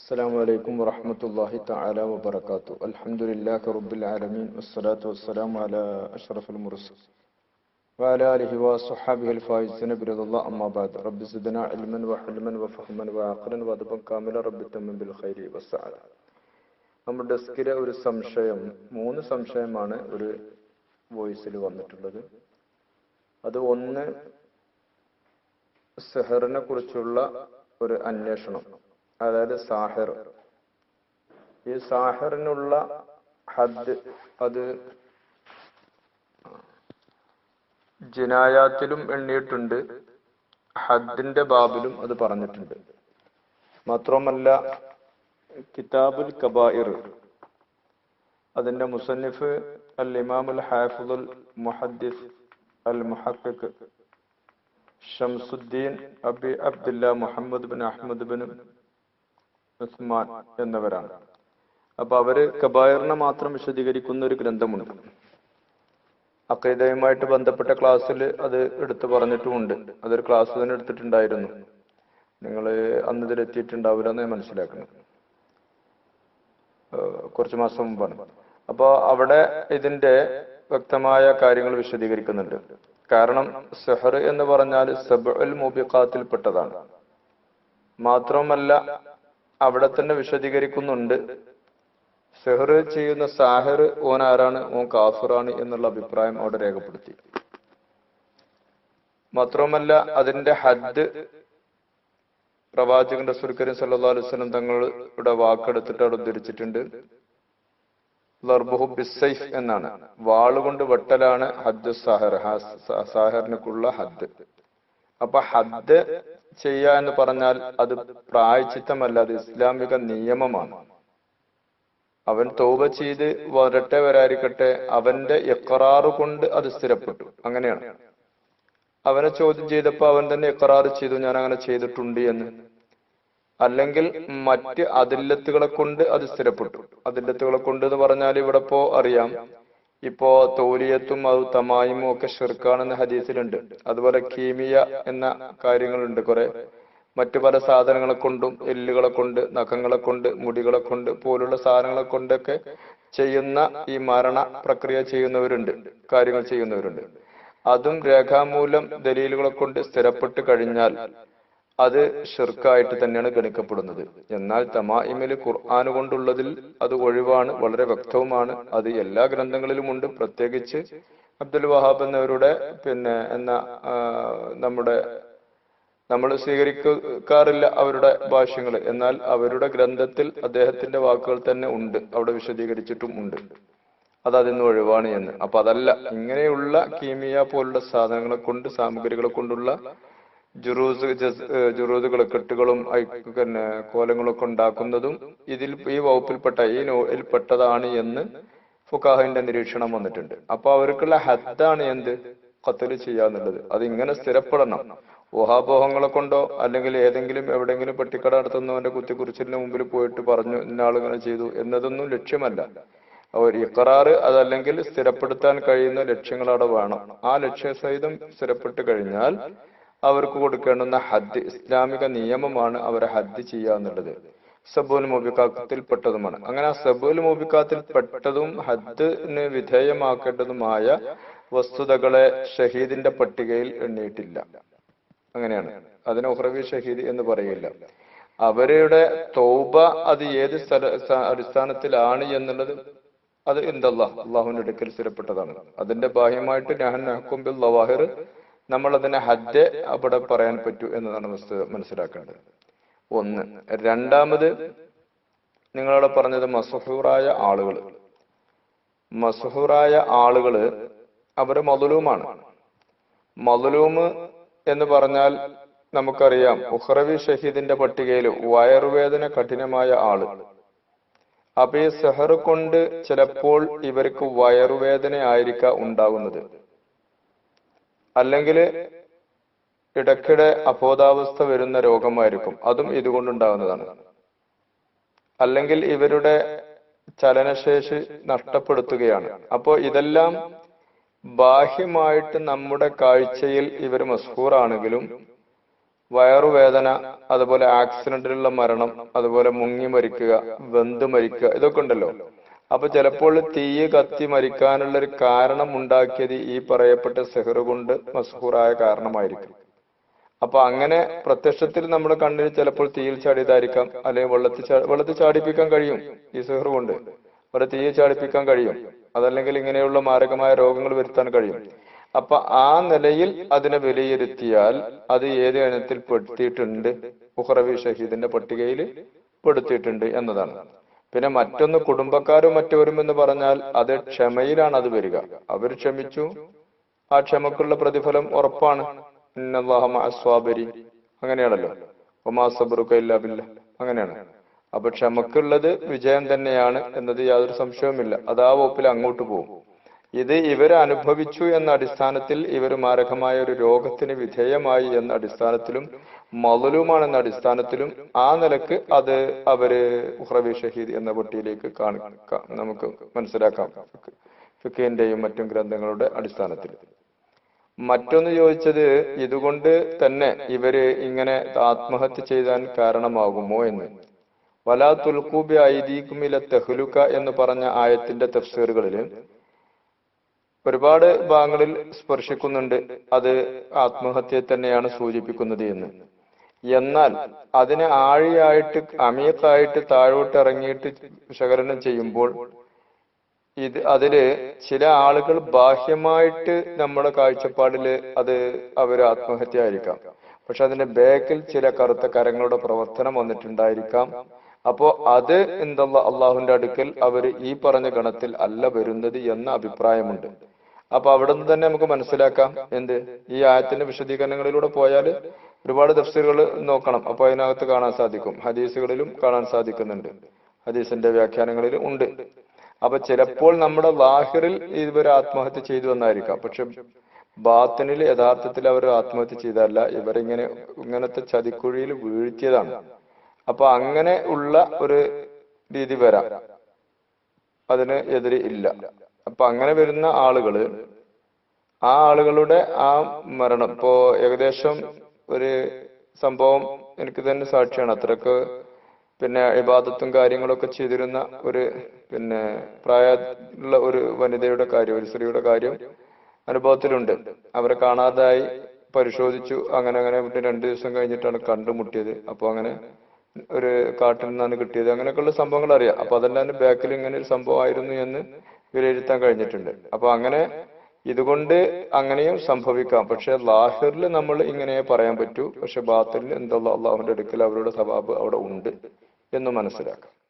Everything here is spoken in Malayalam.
السلام عليكم ورحمة الله تعالى وبركاته الحمد لله رب العالمين والصلاة والسلام على أشرف المرسل وعلى آله وصحابه الفائزين برضا الله أما بعد رب زدنا علما وحلما وفهما وعقلا وأدبا كاملا رب تمن بالخير والسعادة നമ്മുടെ ഡെസ്കിലെ ഒരു സംശയം മൂന്ന് സംശയമാണ് ഒരു വോയിസിൽ വന്നിട്ടുള്ളത് അത് ഒന്ന് സെഹറിനെ കുറിച്ചുള്ള ഒരു അന്വേഷണം അതായത് സാഹിർ. ഈ സാഹിറിനുള്ള ഹദ് അത് ജിനായാത്തിലും എണ്ണിയിട്ടുണ്ട്. ഹദ്ദിന്റെ ബാബിലും അത് പറഞ്ഞിട്ടുണ്ട്. മാത്രമല്ല കിതാബുൽ കബായിർ അതിന്റെ മുസന്നിഫ് അൽ ഇമാമുൽ ഹാഫുൽ മുഹദ്ദിസ് അൽ മുഹഖിഖ് ഷംസുദ്ദീൻ അബി അബ്ദുല്ല മുഹമ്മദ് ബിൻ അഹമ്മദ് ബിൻ ഉസ്മാൻ എന്നവരാണ്. അപ്പൊ അവർ കബായറിനെ മാത്രം വിശദീകരിക്കുന്ന ഒരു ഗ്രന്ഥമുണ്ട്. അക്കൈതയുമായിട്ട് ബന്ധപ്പെട്ട ക്ലാസ്സിൽ അത് എടുത്തു പറഞ്ഞിട്ടുമുണ്ട്. അതൊരു ക്ലാസ് തന്നെ എടുത്തിട്ടുണ്ടായിരുന്നു. നിങ്ങൾ അന്ന് ഇതിലെത്തിയിട്ടുണ്ടാവില്ല എന്ന് മനസ്സിലാക്കുന്നു. കുറച്ച് മാസം മുമ്പാണ്. അപ്പോൾ അവിടെ ഇതിന്റെ വ്യക്തമായ കാര്യങ്ങൾ വിശദീകരിക്കുന്നുണ്ട്. കാരണം സെഹർ എന്ന് പറഞ്ഞാൽ സബൽ മുബിഖാത്തിൽ പെട്ടതാണ്. മാത്രമല്ല അവിടെ തന്നെ വിശദീകരിക്കുന്നുണ്ട്. സെഹർ ചെയ്യുന്ന സാഹിർ ഓൻ ആരാണ് ഓൻ കാഫിറാണ് എന്നുള്ള അഭിപ്രായം അവിടെ രേഖപ്പെടുത്തി. മാത്രമല്ല അതിന്റെ ഹദ് പ്രവാചകന്റെ സുൽക്കരി സല്ലാ വസല്ലം തങ്ങളുടെ വാക്കെടുത്തിട്ട് അവിടെ ഉദ്ധരിച്ചിട്ടുണ്ട്. ബിസൈഫ് എന്നാണ്. വാളുകൊണ്ട് വെട്ടലാണ് ഹദ് സാഹർ സാഹറിനുള്ള ഹദ് അപ്പൊ ഹദ് ചെയ്യുക എന്ന് പറഞ്ഞാൽ അത് പ്രായച്ചിത്തമല്ല അത് ഇസ്ലാമിക നിയമമാണ്. അവൻ തോപ ചെയ്ത് വരട്ടെ വരായിരിക്കട്ടെ അവന്റെ എക്കറാറ് കൊണ്ട് അത് സ്ഥിരപ്പെട്ടു. അങ്ങനെയാണ്. അവനെ ചോദ്യം ചെയ്തപ്പോൾ അവൻ തന്നെ എക്കറാറ് ചെയ്തു ഞാൻ അങ്ങനെ ചെയ്തിട്ടുണ്ട് എന്ന്. അല്ലെങ്കിൽ മറ്റ് അതില്ലത്തുകളെ കൊണ്ട് അത് സ്ഥിരപ്പെട്ടു. അതില്ലത്തുകളെ കൊണ്ട് എന്ന് പറഞ്ഞാൽ ഇവിടെ ഇപ്പോ അറിയാം ഇപ്പോ തോലിയത്തും അത് തമായിമും ഒക്കെ ഷിർക്കാണെന്ന ഹദീസിലുണ്ട്. അതുപോലെ കീമിയ എന്ന കാര്യങ്ങളുണ്ട് കുറെ. മറ്റു പല സാധനങ്ങളെ കൊണ്ടും എല്ലുകളെ കൊണ്ട് നഖങ്ങളെ കൊണ്ട് മുടികളെ കൊണ്ട് പോലുള്ള സാധനങ്ങളെ കൊണ്ടൊക്കെ ചെയ്യുന്ന ഈ മരണ പ്രക്രിയ ചെയ്യുന്നവരുണ്ട് കാര്യങ്ങൾ ചെയ്യുന്നവരുണ്ട്. അതും രേഖാമൂലം ദലീലുകളെ കൊണ്ട് സ്ഥിരപ്പെട്ട് കഴിഞ്ഞാൽ അത് ഷിർക്കായിട്ട് തന്നെയാണ് ഗണിക്കപ്പെടുന്നത്. എന്നാൽ തമായിമിൽ ഖുർആൻ കൊണ്ടുള്ളതിൽ അത് ഒഴിവാണ് വളരെ വ്യക്തവുമാണ്. അത് എല്ലാ ഗ്രന്ഥങ്ങളിലും ഉണ്ട്. പ്രത്യേകിച്ച് അബ്ദുൽ വഹാബ് എന്നവരുടെ പിന്നെ എന്ന നമ്മുടെ നമ്മൾ സ്വീകരിക്കാറില്ല അവരുടെ ഭാഷ്യങ്ങൾ എന്നാൽ അവരുടെ ഗ്രന്ഥത്തിൽ അദ്ദേഹത്തിന്റെ വാക്കുകൾ തന്നെ ഉണ്ട്. അവിടെ വിശദീകരിച്ചിട്ടും ഉണ്ട്. അത് അതിന്ന് ഒഴിവാണ് എന്ന്. അപ്പൊ അതല്ല ഇങ്ങനെയുള്ള കീമിയ പോലുള്ള സാധനങ്ങളെ കൊണ്ട് സാമഗ്രികളെ കൊണ്ടുള്ള ജുറൂസ് ജുറൂദുകൾ കെട്ടുകളും പിന്നെ കോലങ്ങളൊക്കെ ഉണ്ടാക്കുന്നതും ഇതിൽ ഈ വകുപ്പിൽപ്പെട്ട ഈ നോയിൽ പെട്ടതാണ് എന്ന് ഫുക്കാഹിന്റെ നിരീക്ഷണം വന്നിട്ടുണ്ട്. അപ്പൊ അവർക്കുള്ള ഹദ്ദാണ് എന്ത്? ഖത്തൽ ചെയ്യാന്നുള്ളത് അത് ഇങ്ങനെ സ്ഥിരപ്പെടണം. ഊഹാപോഹങ്ങളെ കൊണ്ടോ അല്ലെങ്കിൽ ഏതെങ്കിലും എവിടെയെങ്കിലും പെട്ടിക്കട നടത്തുന്നവന്റെ കുത്തിക്കുറിച്ചിലിന് മുമ്പിൽ പോയിട്ട് പറഞ്ഞു ഇന്നാൾ ഇങ്ങനെ ചെയ്തു എന്നതൊന്നും ലക്ഷ്യമല്ല. ഒരു ഇക്കറാറ് അതല്ലെങ്കിൽ സ്ഥിരപ്പെടുത്താൻ കഴിയുന്ന ലക്ഷ്യങ്ങൾ അവിടെ വേണം. ആ ലക്ഷ്യസഹിതം സ്ഥിരപ്പെട്ട് കഴിഞ്ഞാൽ അവർക്ക് കൊടുക്കേണ്ടുന്ന ഹദ് ഇസ്ലാമിക നിയമമാണ് അവരെ ഹദ് ചെയ്യുക എന്നുള്ളത്. സബുൽ മുബിക്കാത്തിൽ പെട്ടതുമാണ് അങ്ങനെ ആ സബുൽ മുബിക്കാത്തിൽ പെട്ടതും ഹദ്ദിന് വിധേയമാക്കേണ്ടതുമായ വസ്തുതകളെ ഷഹീദിന്റെ പട്ടികയിൽ എണ്ണിയിട്ടില്ല. അങ്ങനെയാണ്. അതിന് ഉഹ്റവി ഷഹീദ് എന്ന് പറയില്ല. അവരുടെ തൗബ അത് ഏത് അടിസ്ഥാനത്തിലാണ് എന്നുള്ളത് അത് എന്തല്ല അള്ളാഹുവിന്റെ അടുക്കൽ സ്ഥിരപ്പെട്ടതാണ്. അതിന്റെ ബാഹ്യമായിട്ട് ഞാൻ നഹക്കുംബിൽ ലവാഹിർ നമ്മൾ അതിനെ ഹജ്ജ് അവിടെ പറയാൻ പറ്റൂ എന്നതാണ് മനസ്സിലാക്കേണ്ടത്. ഒന്ന്. രണ്ടാമത് നിങ്ങളവിടെ പറഞ്ഞത് മസഹൂറായ ആളുകൾ. മസഹൂറായ ആളുകൾ അവർ മതുലൂമാണ് മതുലൂമ് എന്ന് പറഞ്ഞാൽ നമുക്കറിയാം ഉഹ്റവി ഷഹീദിന്റെ പട്ടികയിൽ വയറുവേദന കഠിനമായ ആൾ. അപ്പൊ ഈ സെഹർ കൊണ്ട് ചിലപ്പോൾ ഇവർക്ക് വയറുവേദന ആയിരിക്കാം ഉണ്ടാകുന്നത് അല്ലെങ്കിൽ ഇടയ്ക്കിടെ അബോധാവസ്ഥ വരുന്ന രോഗമായിരിക്കും. അതും ഇതുകൊണ്ടുണ്ടാകുന്നതാണ് അല്ലെങ്കിൽ ഇവരുടെ ചലനശേഷി നഷ്ടപ്പെടുത്തുകയാണ്. അപ്പോൾ ഇതെല്ലാം ബാഹ്യമായിട്ട് നമ്മുടെ കാഴ്ചയിൽ ഇവർ മസ്ഹൂറാണെങ്കിലും വയറുവേദന അതുപോലെ ആക്സിഡന്റിലുള്ള മരണം അതുപോലെ മുങ്ങി മരിക്കുക വെന്ത് മരിക്കുക ഇതൊക്കെ ഉണ്ടല്ലോ. അപ്പൊ ചിലപ്പോൾ തീയ് കത്തി മരിക്കാനുള്ള ഒരു കാരണം ഉണ്ടാക്കിയത് ഈ പറയപ്പെട്ട സെഹർ കൊണ്ട് മസ്ഹൂറായ കാരണമായിരിക്കും. അപ്പൊ അങ്ങനെ പ്രത്യക്ഷത്തിൽ നമ്മുടെ കണ്ണിൽ ചിലപ്പോൾ തീയിൽ ചാടിയതായിരിക്കാം അല്ലെങ്കിൽ വെള്ളത്തിൽ വെള്ളത്തിൽ ചാടിപ്പിക്കാൻ കഴിയും ഈ സെഹർ കൊണ്ട്. ഒരു തീയെ ചാടിപ്പിക്കാൻ കഴിയും. അതല്ലെങ്കിൽ ഇങ്ങനെയുള്ള മാരകമായ രോഗങ്ങൾ വരുത്താൻ കഴിയും. അപ്പൊ ആ നിലയിൽ അതിനെ വിലയിരുത്തിയാൽ അത് ഏത് ഇനത്തിൽ പെടുത്തിയിട്ടുണ്ട്? ഉഹ്റവി ഷഹീദിന്റെ പട്ടികയിൽ പെടുത്തിയിട്ടുണ്ട് എന്നതാണ്. പിന്നെ മറ്റൊന്ന് കുടുംബക്കാരും മറ്റവരും എന്ന് പറഞ്ഞാൽ അത് ക്ഷമയിലാണ് അത് വരിക. അവർ ക്ഷമിച്ചു. ആ ക്ഷമക്കുള്ള പ്രതിഫലം ഉറപ്പാണ്. മഅസ്വാബരി അങ്ങനെയാണല്ലോ. ഒമാ സബ്റുക ബില്ലാ അങ്ങനെയാണ്. അപ്പൊ ക്ഷമക്കുള്ളത് വിജയം തന്നെയാണ് എന്നത് യാതൊരു സംശയവുമില്ല. അത് ആ വകുപ്പിൽ അങ്ങോട്ട് പോകും. ഇത് ഇവർ അനുഭവിച്ചു എന്ന അടിസ്ഥാനത്തിൽ ഇവർ മാരകമായ ഒരു രോഗത്തിന് വിധേയമായി എന്ന അടിസ്ഥാനത്തിലും മതലുമാണെന്ന അടിസ്ഥാനത്തിലും ആ നിലയ്ക്ക് അത് അവർ ഉഹ്റബി ഷഹീദ് എന്ന പട്ടിയിലേക്ക് കാണുക നമുക്ക് മനസ്സിലാക്കാം. ഫിഖിന്റെയും മറ്റും ഗ്രന്ഥങ്ങളുടെ അടിസ്ഥാനത്തിൽ. മറ്റൊന്ന് ചോദിച്ചത് ഇതുകൊണ്ട് തന്നെ ഇവർ ഇങ്ങനെ ആത്മഹത്യ ചെയ്താൻ കാരണമാകുമോ എന്ന്. വലാ തുൽക്കൂബി ഐദീകുമില തെഹ്ലുക എന്ന് പറഞ്ഞ ആയത്തിന്റെ തഫ്സീറുകളിൽ ഒരുപാട് ഭാഗങ്ങളിൽ സ്പർശിക്കുന്നുണ്ട്. അത് ആത്മഹത്യയെ തന്നെയാണ് സൂചിപ്പിക്കുന്നത് എന്ന്. എന്നാൽ അതിനെ ആഴിയായിട്ട് അമിയത്തായിട്ട് താഴോട്ട് ഇറങ്ങിയിട്ട് വിശകലനം ചെയ്യുമ്പോൾ ഇത് അതിൽ ചില ആളുകൾ ബാഹ്യമായിട്ട് നമ്മുടെ കാഴ്ചപ്പാടിൽ അത് അവർ ആത്മഹത്യ ആയിരിക്കാം പക്ഷെ അതിന്റെ ബാക്കിൽ ചില കറുത്ത കരങ്ങളുടെ പ്രവർത്തനം വന്നിട്ടുണ്ടായിരിക്കാം. അപ്പോ അത് എന്തല്ല അള്ളാഹുവിന്റെ അടുക്കൽ അവർ ഈ പറഞ്ഞ ഗണത്തിൽ അല്ല വരുന്നത് എന്ന അഭിപ്രായമുണ്ട്. അപ്പൊ അവിടെ നിന്ന് തന്നെ നമുക്ക് മനസ്സിലാക്കാം എന്ത്? ഈ ആയത്തിന്റെ വിശദീകരണങ്ങളിലൂടെ പോയാൽ ഒരുപാട് തഫ്സീറുകൾ നോക്കണം. അപ്പൊ അതിനകത്ത് കാണാൻ സാധിക്കും. ഹദീസുകളിലും കാണാൻ സാധിക്കുന്നുണ്ട്. ഹദീസിന്റെ വ്യാഖ്യാനങ്ങളിൽ ഉണ്ട്. അപ്പൊ ചിലപ്പോൾ നമ്മുടെ വാഹിറിൽ ഇവർ ആത്മഹത്യ ചെയ്തു എന്നായിരിക്കാം. പക്ഷെ ബാത്തനിൽ യഥാർത്ഥത്തിൽ അവർ ആത്മഹത്യ ചെയ്തല്ല ഇവരിങ്ങനെ ഇങ്ങനത്തെ ചതിക്കുഴിയിൽ വീഴ്ത്തിയതാണ്. അപ്പൊ അങ്ങനെ ഉള്ള ഒരു രീതി വരാം. അതിന് എതിരെ ഇല്ല. അപ്പൊ അങ്ങനെ വരുന്ന ആളുകൾ ആ ആളുകളുടെ ആ മരണം. ഇപ്പോ ഏകദേശം ഒരു സംഭവം എനിക്ക് തന്നെ സാക്ഷിയാണ്. അത്രയ്ക്ക് പിന്നെ ഇബാദത്തും കാര്യങ്ങളൊക്കെ ചെയ്തിരുന്ന ഒരു പിന്നെ പ്രായമുള്ള ഒരു വനിതയുടെ കാര്യം ഒരു സ്ത്രീയുടെ കാര്യം അനുഭവത്തിലുണ്ട്. അവരെ കാണാതായി പരിശോധിച്ചു. അങ്ങനെ അങ്ങനെ രണ്ടു ദിവസം കഴിഞ്ഞിട്ടാണ് കണ്ടുമുട്ടിയത് അപ്പൊ അങ്ങനെ ഒരു കാട്ടിൽ നിന്നാണ് കിട്ടിയത്. അങ്ങനെയൊക്കെയുള്ള സംഭവങ്ങൾ അറിയാം അപ്പൊ അതെല്ലാം ബാക്കിൽ ഇങ്ങനെ ഒരു സംഭവമായിരുന്നു എന്ന് വിലയിരുത്താൻ കഴിഞ്ഞിട്ടുണ്ട്. അപ്പൊ അങ്ങനെ ഇതുകൊണ്ട് അങ്ങനെയും സംഭവിക്കാം. പക്ഷെ ലാഹിറിൽ നമ്മൾ ഇങ്ങനെ പറയാൻ പറ്റൂ. പക്ഷെ ബാത്തിൽ എന്താ അള്ളാഹുവിന്റെ അടുക്കൽ അവരുടെ സവാബ് അവിടെ ഉണ്ട് എന്ന് മനസ്സിലാക്കാം.